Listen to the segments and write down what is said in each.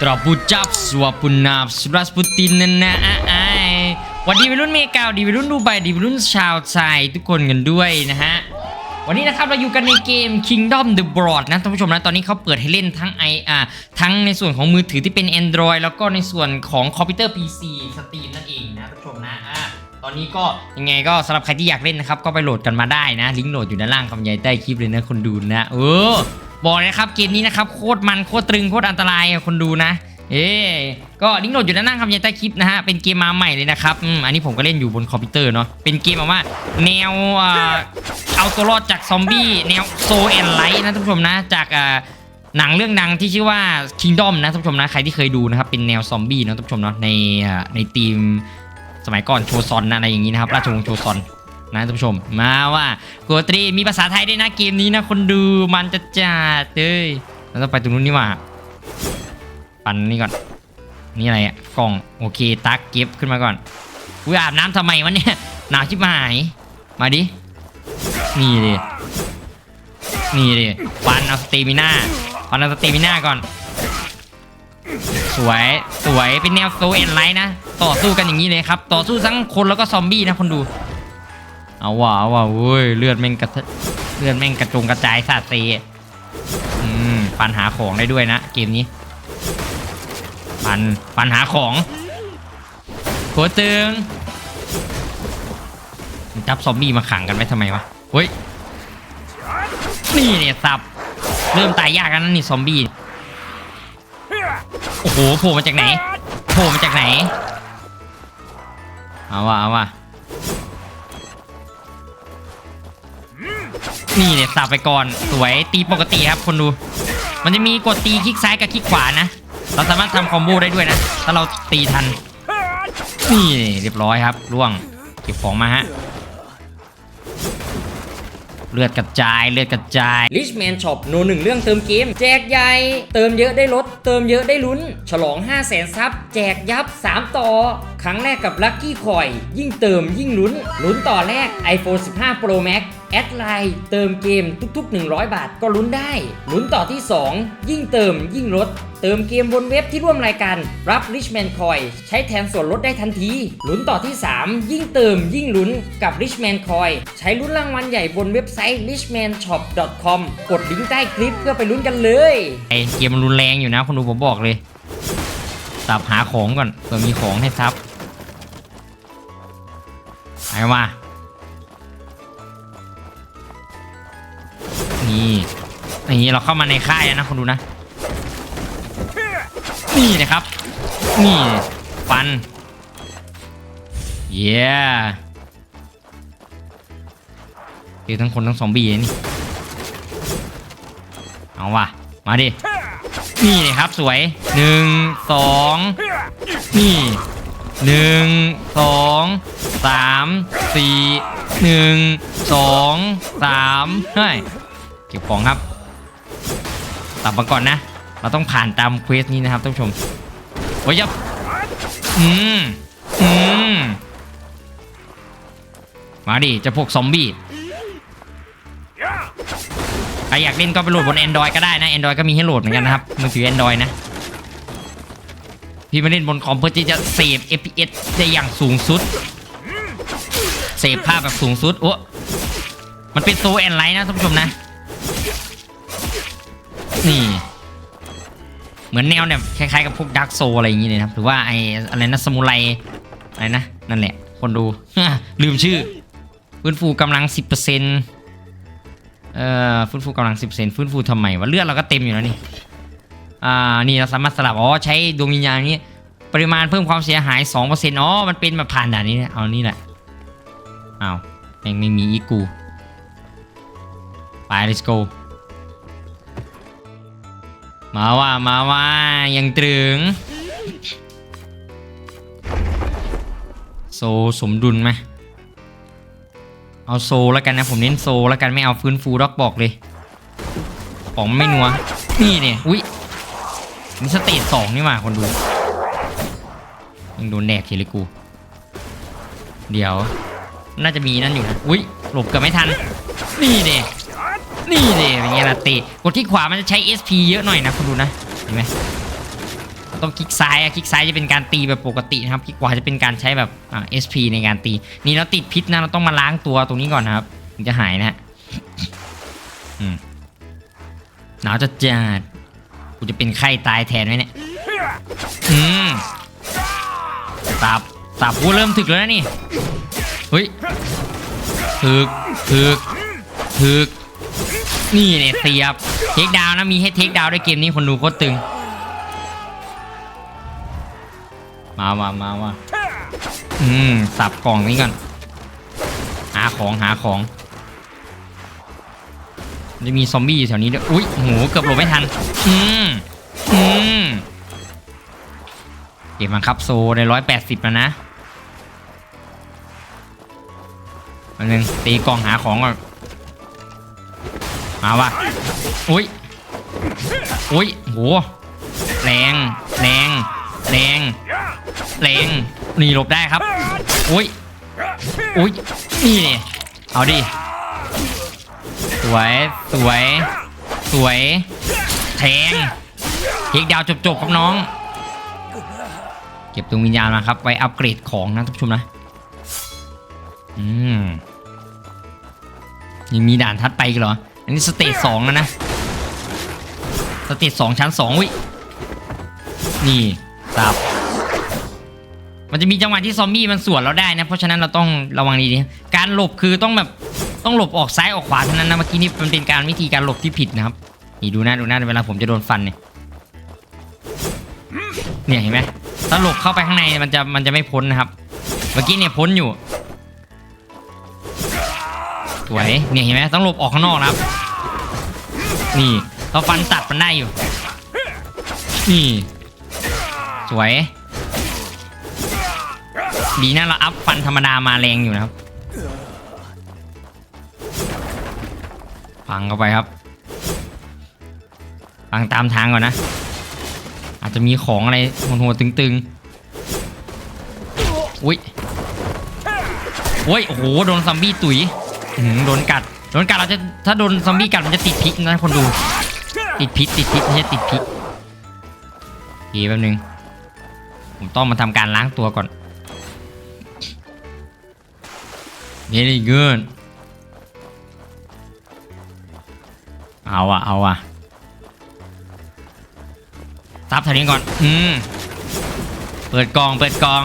ตรอบูจับสวปุนาบสรัสปุตินนะนะอะอะวันดีวัยรุ่นเมกาดีวัยรุ่นดูไบดีวัยรุ่นชาวไทยทุกคนกันด้วยนะฮะวันนี้นะครับเราอยู่กันในเกม Kingdom the Broad นะท่านผู้ชมนะตอนนี้เขาเปิดให้เล่นทั้งไออาทั้งในส่วนของมือถือที่เป็น Android แล้วก็ในส่วนของคอมพิวเตอร์ PC สตรีมนั่นเองนะท่านผู้ชมนะอ่า ตอนนี้ก็ยังไงก็สำหรับใครที่อยากเล่นนะครับ ก็ไปโหลดกันมาได้นะ ลิงก์โหลดอยู่ด้านล่างคำใหญ่ใต้คลิปเลยนะคนดูนะเออบอกเลยนะครับเกมนี้นะครับโคตรมันโคตรตรึงโคตรอันตรายคนดูนะ เอ้ก็ลิงก์โหลดอยู่ด้านล่างคำใหญ่ใต้คลิปนะฮะเป็นเกมมาใหม่เลยนะครับอันนี้ผมก็เล่นอยู่บนคอมพิวเตอร์เนาะเป็นเกมแบบว่าแนวอ่าเอาตัวรอดจากซอมบี้แนวโซแอนไลท์นะท่านผู้ชมนะจากอ่หนังเรื่องดังที่ชื่อว่า Kingdom นะท่านผู้ชมนะใครที่เคยดูนะครับเป็นแนวซอมบี้นะท่านผู้ชมเนาะในในทีม สมัยก่อนโชซอนนะอะไรอย่างนี้นะครับราชวงศ์โชซอนนะท่านผู้ชมมาว่าโกตรีมีภาษาไทยด้วยนะเกมนี้นะคนดูมันจะจัดเอ้ยเราต้องไปตรงนู้นนี่ว่าปันนี่ก่อนนี่อะไรอะกล่องโอเคตักเก็บขึ้นมาก่อนกูอาบน้ำทำไมวะเนี่ยหนาวชิบหายมาดินี่ดินี่ดิฟันเอาสเตมิน่าฟันเอาสเตมิน่าก่อน สวยสวยเป็นแนวโซเอ็นไลท์นะ ต่อสู้กันอย่างนี้เลยครับ ต่อสู้ทั้งคนแล้วก็ซอมบี้นะคนดู เอาว่ะเอาว่ะเว้ยเลือดแม่งกระเลือดแม่งกระจงกระจายสาดเซอืมปันหาของได้ด้วยนะเกมนี้ปันปันหาของโคตรตึงจับซอมบี้มาขังกันไว้ทำไมวะเฮ้ยนี่เนี่ยสับเริ่มตายยากแล้วนะนี่ซอมบี้โอ้โหโผล่มาจากไหนโผล่มาจากไหน เอาว่ะเอาว่ะนี่เนี่ยสับไปก่อนสวยตีปกติครับคนดู มันจะมีกดตีคลิกซ้ายกับคลิกขวานะ เราสามารถทำคอมโบได้ด้วยนะ ถ้าเราตีทัน นี่เรียบร้อยครับล่วงเก็บของมาฮะ เลือดกระจายเลือดกระจาย Richman Shop โนหนึ่งเรื่องเติมเกม แจกใหญ่ เติมเยอะได้ลด เติมเยอะได้ลุ้น ฉลอง 5 0 0แสนซับแจกยับ 3 ต่อ ครั้งแรกกับลัคกี้คอย ยิ่งเติมยิ่งลุ้น ลุ้นต่อแรก iPhone 15 Pro Max แอดไลน์เติมเกมทุกๆ 100 บาทก็ลุ้นได้ลุ้นต่อที่ 2 ยิ่งเติมยิ่งลด เติมเกมบนเว็บที่ร่วมรายการรับ Richman Coin ใช้แทนส่วนลดได้ทันทีลุ้นต่อที่ 3 ยิ่งเติมยิ่งลุ้นกับ Richman Coin ใช้ลุ้นรางวัลใหญ่บนเว็บไซต์ richmanshop.com กดลิงก์ใต้คลิปเพื่อไปลุ้นกันเลยไอเกมมันรุนแรงอยู่นะคนดูผมบอกเลยสับหาของก่อนเผื่อมีของให้ซับไปว่า นี่นี่เราเข้ามาในค่ายนะคนดูนะ นี่นะครับ นี่ฟัน เย้คือทั้งคนทั้งซอมบี้เลยนี่ เอาว่ะ มาดิ นี่เลยครับสวยหนึ่งสองนี่หนึ่งสองสามสี่หนึ่งสองสามเฮ้ย เก็บของครับตับมาก่อนนะ เราต้องผ่านตามเควสนี้นะครับท่านผู้ชมโอ้ยยับอืมอืมมาดิจะพวกซอมบี้ใครอยากเล่นก็ไปโหลดบน Android ก็ได้นะ Android ก็มีให้โหลดเหมือนกันนะครับมือถือ Android นะ พี่มาเล่นบนคอมเพื่อที่จะเสพ FPS ได้อย่างสูงสุด เสพภาพแบบสูงสุดโอ้มันเป็นโซแอนไลท์นะท่านผู้ชมนะ นี่ เหมือนแนวเนี่ยคล้ายๆกับพวกดักโซอะไรอย่างงี้เลยนะครับหรือว่าไออะไรนะสมุไรอะไรนะนั่นแหละ คนดู ลืมชื่อ ฟื้นฟูกำลัง 10%เอ่อฟื้นฟูกำลัง 10%ฟื้นฟูทำไมวะเลือดเราก็เต็มอยู่แล้วนี่อ่านี่เราสามารถสลับอ๋อใช้ดวงวิญญาณนี้ปริมาณเพิ่มความเสียหาย 2%อ๋อ มันเป็นแบบผ่านด่านนี้เนี่ยเอานี่แหละอ้าวแม่งไม่มีอีกกูไป let's go มาว่ามาว่ายังตรึง โซสมดุลไหมเอาโซแล้วกันนะ ผมเน้นโซแล้วกันไม่เอาฟื้นฟูด็อกบอกเลยของไม่นัว นี่เนี่ยอุ้ยนี่สเตจสองนี่มาคนดูยังโดนแดกเฉยเลยกู เดี๋ยว น่าจะมีนั่นอยู่นะ อุ้ยหลบกือบไม่ทัน นี่เด็ นี่เด็เป็นไงล่ะเตะกดที่ขวามันจะใช้ SP เยอะหน่อยนะคุณดูนะเห็นไหมต้องคลิกซ้ายอะคลิกซ้ายจะเป็นการตีแบบปกตินะครับคลิกขวาจะเป็นการใช้แบบอ่า SP ในการตี นี่เราติดพิษนะเราต้องมาล้างตัวตรงนี้ก่อนนะครับถึงจะหายนะฮะอืมหนาวจะจัดกูจะเป็นไข้ตายแทนไหมเนี่ยอืมสับสับกูเริ่มถึกแล้วนะนี่เฮ้ยถึกถึกถึก นี่เนี่ยเสียบเทคดาวน์นะมีให้เทคดาวน์ด้วยเกมนี้คนดูโคตรตึง มามามามาอืมสับกล่องนี้ก่อน หาของหาของจะมีซอมบี้อยู่แถวนี้ด้วยอุ๊ยโหเกือบหลบไม่ทัน อืมอืมเก็บมันครับโซในร้อยแปดสิบแล้วนะอันหนึ่งตีกล่องหาของก่อน มาวะอุ๊ยอุ๊ยโหแรงแรงแรงแรงนี่หลบได้ครับอุ้ยอุ้ยนี่เนี่ยเอาดิสวยสวยสวยแทงเทคดาวจบๆครับน้อง เก็บดวงวิญญาณมาครับไว้อัปเกรดของนะทุกผู้ชมนะอืมยังมีด่านทัดไปอีกเหรอ อันนี้สเตจสองแล้วนะ สเตจสองชั้นสองวินี่สับมันจะมีจังหวะที่ซอมบี้มันสวนเราได้นะ เพราะฉะนั้นเราต้องระวังดีๆการหลบคือต้องแบบต้องหลบออกซ้ายออกขวาเท่านั้นนะเมื่อกี้นี่มันเป็นการวิธีการหลบที่ผิดนะครับ นี่ดูหน้าดูหน้าเวลาผมจะโดนฟันเนี่ยเนี่ยเห็นไหมถ้าหลบเข้าไปข้างในมันจะมันจะไม่พ้นนะครับ เมื่อกี้เนี่ยพ้นอยู่ สวยเนี่ยเห็นไหมต้องหลบออกข้างนอกนะครับ นี่เราฟันตัดมันได้อยู่ นี่ สวย ดีนะเราอัพฟันธรรมดามาแรงอยู่นะครับฟังเข้าไปครับฟังตามทางก่อนนะ อาจจะมีของอะไรโหดๆตึงๆ อุ้ยโอ้ยโอ้โห โดนซอมบี้ตุ๋ยอื้อ หือโดนกัดโดนกัดเราจะถ้าโดนซอมบี้กัดมันจะติดพิษนะคนดู ติดพิษติดพิษไม่ใช่ติดพิษโอเคแป๊บนึงผมต้องมาทำการล้างตัวก่อน very good เอาอะเอาอะซับแถวนี้ก่อน อืม เปิดกล่อง เปิดกล่อง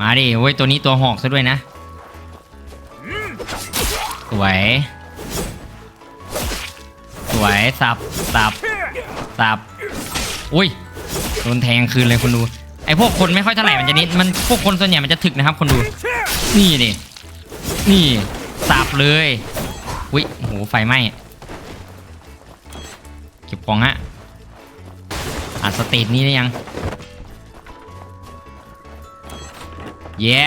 มาดิเว้ยตัวนี้ตัวหอกซะด้วยนะ สวย สวย สับ สับ สับ อุ้ย โดนแทงคืนเลยคนดู ไอพวกคนไม่ค่อยเท่าไหร่มันจะนิด มันพวกคนส่วนใหญ่มันจะถึกนะครับคนดู นี่นี่นี่ สับเลย อุ้ยโอ้โหไฟไหม้ เก็บของฮะอ่านสเตจนี้ได้ยัง เย้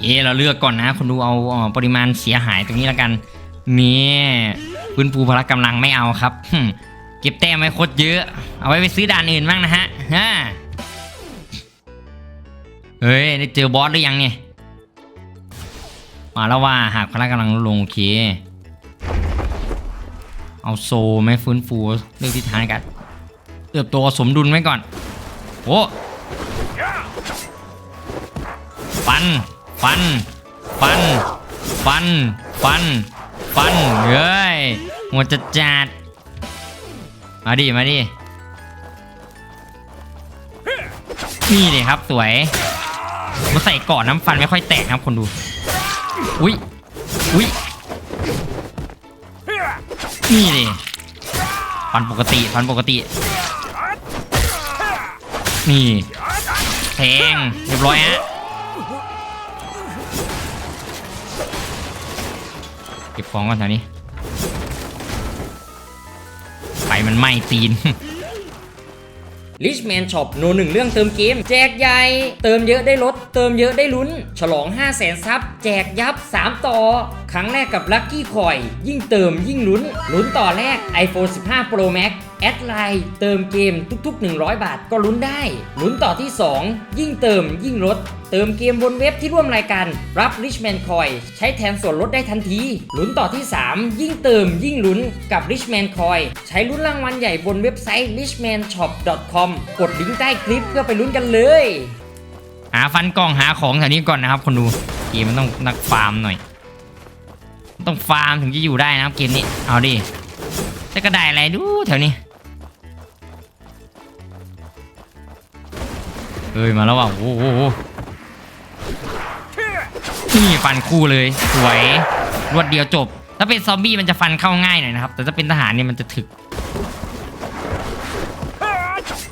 เย้เราเลือกก่อนนะคนดูเอาปริมาณเสียหายตรงนี้แล้วกันนี่พื้นฟูพละกำลังไม่เอาครับเก็บแต้มไว้โคตรเยอะ เอาไว้ไปซื้อด่านอื่นบ้างนะฮะฮะเฮ้ยได้เจอบอสหรือยังเนี่ยมาแล้วว่าหากพละกำลังลงโอเคเอาโซไม่ฟื้นฟูเลือกทิศทางในการเติบโตสมดุลไว้ก่อนโอ้ ฟัน ฟัน ฟัน ฟัน ฟัน ฟันเฮ้ยหัวจัดจัดมาดิ มาดิ นี่เลยครับสวยมาใส่ก่อนน้ำฟันไม่ค่อยแตกครับคนดู อุ้ย อุ้ย นี่เลยฟันปกติฟันปกติ นี่ แทงเรียบร้อยฮะเก็บของก่อนแถวนี้ไฟมันไหม้ตีน Richman Shop โนหนึ่งเรื่องเติมเกม แจกใหญ่ เติมเยอะได้ลด เติมเยอะได้ลุ้น ฉลอง 5 0 0แสนซับแจกยับ 3 ต่อ ครั้งแรกกับ Lucky Coin ยิ่งเติมยิ่งลุ้น ลุ้นต่อแรก iPhone 15 Pro Max แอดไลน์เติมเกมทุก ๆ 100 บาทก็ลุ้นได้ลุ้นต่อที่ 2 ยิ่งเติมยิ่งลด เติมเกมบนเว็บที่ร่วมรายการรับ Richman Coin ใช้แทนส่วนลดได้ทันทีลุ้นต่อที่ 3 ยิ่งเติมยิ่งลุ้นกับ Richman Coin ใช้ลุ้นรางวัลใหญ่บนเว็บไซต์ richmanshop.com กดลิงก์ใต้คลิปเพื่อไปลุ้นกันเลย หาฟันกล่องหาของแถวนี้ก่อนนะครับคนดูเกมมันต้องนักฟาร์มหน่อย ต้องฟาร์มถึงจะอยู่ได้นะครับเกมนี้เอาดิจะกระไดอะไรดูแถวนี้ เอ้ย มาแล้วว่ะ โอ้โหนี่ฟันคู่เลย สวย รวดเดียวจบ ถ้าเป็นซอมบี้มันจะฟันเข้าง่ายหน่อยนะครับ แต่ถ้าเป็นทหารเนี่ยมันจะถึก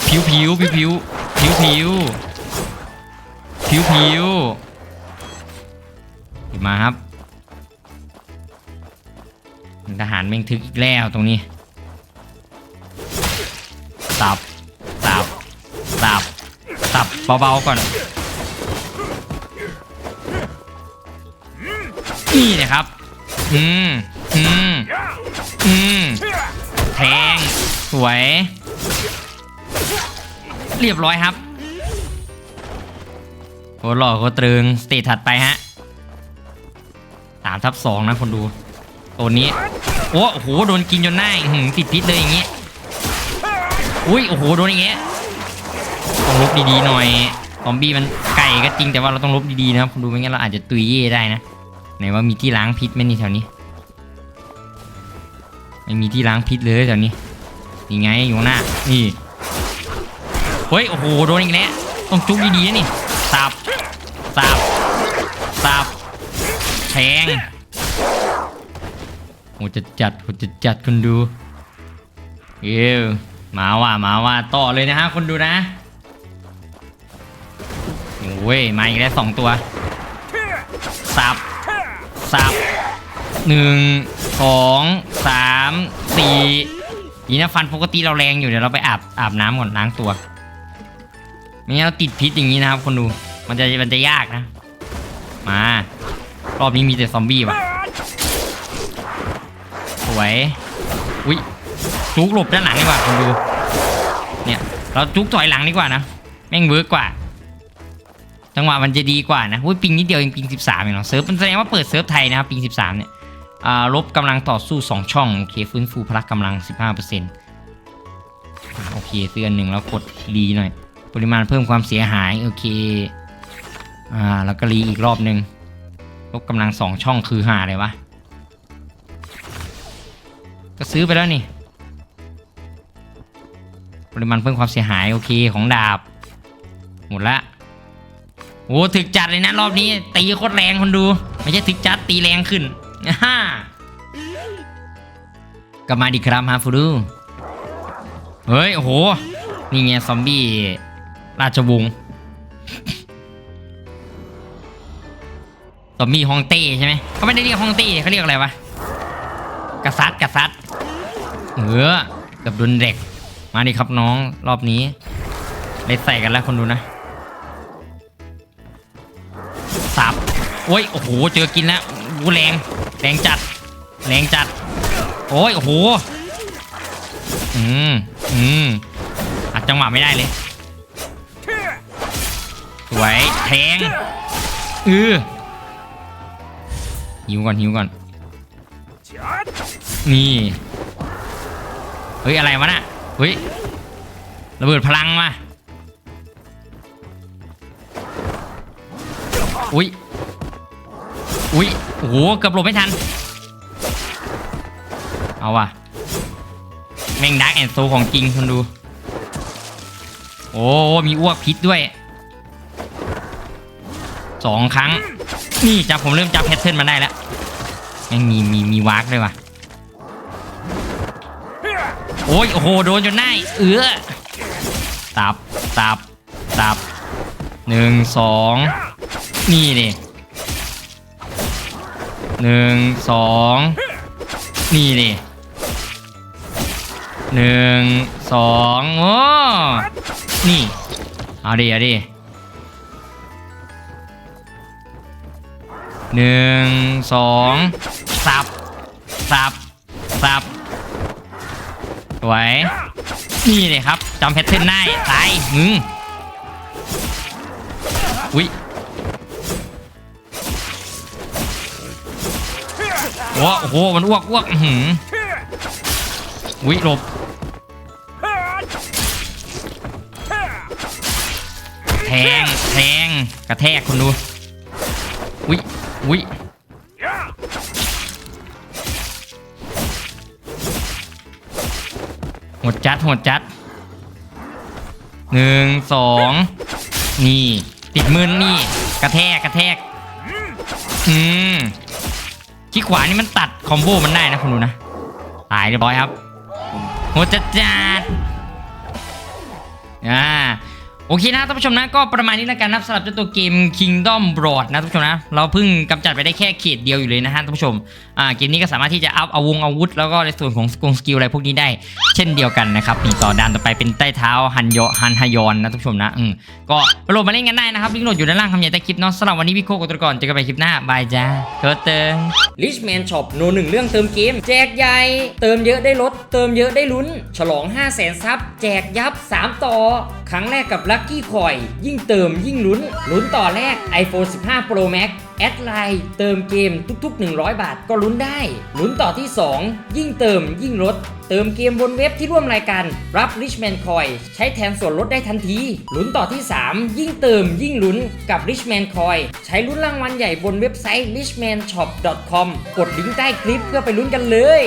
ผิวผิวผิวผิวผิวผิวผิวผิวมาครับ ทหารแม่งทึกอีกแล้วตรงนี้สับสับสับ สับเบาๆก่อน นี่นะครับ อืม อืม อืม แทง สวย เรียบร้อยครับโคตรหล่อโคตรตรึงสเตจถัดไปฮะสามทับสองนะคนดู ตัวนี้ โอ้โห โดนกินจนหน้าหือติดพิษเลยอย่างงี้อุ้ย โอ้โห โดนอย่างเงี้ย ดีๆหน่อยซอมบี้มันไก่ก็จริงแต่ว่าเราต้องลบดีๆนะครับคนดูไม่งั้นเราอาจจะตุยเย่ได้นะไหนว่ามีที่ล้างพิษไหมนี่แถวนี้ไม่มีที่ล้างพิษเลยแถวนี้นี่ไงอยู่หน้านี่เฮ้ยโอ้โหโดนอีกแล้วต้องจุกดีๆนะนี่สับสับสับแทงโหจะจัดโหจะจัดคนดูเอ้วมาว่ามาว่าต่อเลยนะฮะคนดูนะ โอ้ยมาอีกแล้วสองตัวสับสับหนึ่งสองสามสี่นี่นะฟันปกติเราแรงอยู่เดี๋ยวเราไปอาบอาบน้ำก่อนล้างตัวไม่งั้นเราติดพิษอย่างนี้นะครับคนดูมันจะมันจะยากนะ มารอบนี้มีแต่ซอมบี้ว่ะสวยอุ้ยจุกหลบด้านหลังดีกว่าคนดูเนี่ยเราจุกถอยหลังดีกว่านะแม่งเวิร์กกว่า จังหวะมันจะดีกว่านะอุ้ยปิงนิดเดียวเองปิง 13เองเนาะเซิร์ฟมันแสดงว่าเปิดเซิร์ฟไทยนะครับปิง 13 เนี่ยอ่าลบกำลังต่อสู้ 2 ช่องโอเคฟื้นฟูพละกำลัง 15%โอเคซื้อนหนึ่งแล้วกดรีหน่อย ปริมาณเพิ่มความเสียหายโอเคอ่าแล้วก็รีอีกรอบหนึ่งลบกำลัง2ช่องคือหาเลยวะก็ซื้อไปแล้วนี่ ปริมาณเพิ่มความเสียหายโอเคของดาบ หมดละ โอ้ถึกจัดเลยนะรอบนี้ ตีโคตรแรงคนดู ไม่ใช่ถึกจัดตีแรงขึ้นฮ่ากลับมาดีครับฮาฟูดูเฮ้ยโอ้โหนี่ไงซอมบี้ราชวงศ์ซอมบี้ฮองเต้ใช่ไหมเขาไม่ได้เรียกฮองเต้เขาเรียกอะไรวะกษัตริย์กษัตริย์เออกับโดนเด็ก มาดิครับน้องรอบนี้ได้ใส่กันแล้วคนดูนะ สับโอ้ยโอ้โหเจอกินแล้วูแรงแรงจัดแรงจัด โอ้ยโอ้โหอืมอืมอัดจังหวะไม่ได้เลยสวยแทงเออหิวก่อนหิวก่อน นี่ เฮ้ย อะไรวะน่ะ เฮ้ย ระเบิดพลังมา อุ้ยอุ้ยโอ้โหเกือบหลบไม่ทัน เอาว่ะแม่งดักแอนโซของจริงคนดู โอ้มีอ้วกพิษด้วยสองครั้ง นี่จับผมเริ่มจับแพทเทิร์นมาได้แล้วแม่งมีมีมีวาร์กด้วยว่ะโอ้ยโอ้โหโดนจนได้เอือตับตับตับหนึ่งสอง นี่ดิหนึ่งสองนี่ดิหนึ่งสองโอ้นี่เอาดิเอาดิหนึ่งสองสับสับสับสวยนี่เลยครับจำแพทเทิร์นได้ตายมึงอุ้ย โอ้โหมันอ้วกอ้วกอื้อหืออุ้ยหลบแทงแทงกระแทกคุณดูอุ้ยอุ้ยหดจัดหดจัดหนึ่งสองนี่ติดมือนี่ กระแทกกระแทกอืม คลิกขวานี่มันตัดคอมโบมันได้นะคุณดูนะตายเรียบร้อยครับโหดจัดจัดอ่า โอเคนะท่านผู้ชมนะก็ประมาณนี้แล้วกันนะสำหรับเจ้าตัวเกม Kingdom Broad นะท่านผู้ชมนะเราเพิ่งกำจัดไปได้แค่เขตเดียวอยู่เลยนะฮะท่านผู้ชมอ่าเกมนี้ก็สามารถที่จะอัพเอาวงอาวุธ แล้วก็ในส่วนของสกงสกิลอะไรพวกนี้ได้ เช่นเดียวกันนะครับนี่ต่อด่านต่อไปเป็นใต้เท้าฮันโยฮันฮยอนนะท่านผู้ชมนะอืมก็โหลดมาเล่นกันได้นะครับลิงก์โหลดอยู่ด้านล่างคำใหญ่ใต้คลิปเนาะสำหรับวันนี้พี่โคกตัวก่อนเจอกันใหม่คลิปหน้าบายจ้าเธอเติง Richman Shop โนหนึ่งเรื่องเติมเกม แจกใหญ่ เติมเยอะได้ลด เติมเยอะได้ลุ้น ฉลอง 5 0 0แสนซับ แจกยับ 3 ต่อ ครั้งแรกกับ Lucky Coin ยิ่งเติมยิ่งลุ้น ลุ้นต่อแรก iPhone 15 Pro Max แอดไลน์เติมเกมทุกๆ 100 บาทก็ลุ้นได้ ลุ้นต่อที่ 2 ยิ่งเติมยิ่งลด เติมเกมบนเว็บที่ร่วมรายการ รับ Richman Coin ใช้แทนส่วนลดได้ทันที ลุ้นต่อที่ 3 ยิ่งเติมยิ่งลุ้นกับ Richman Coin ใช้ลุ้นรางวัลใหญ่บนเว็บไซต์ richmanshop.com กดลิงก์ใต้คลิปเพื่อไปลุ้นกันเลย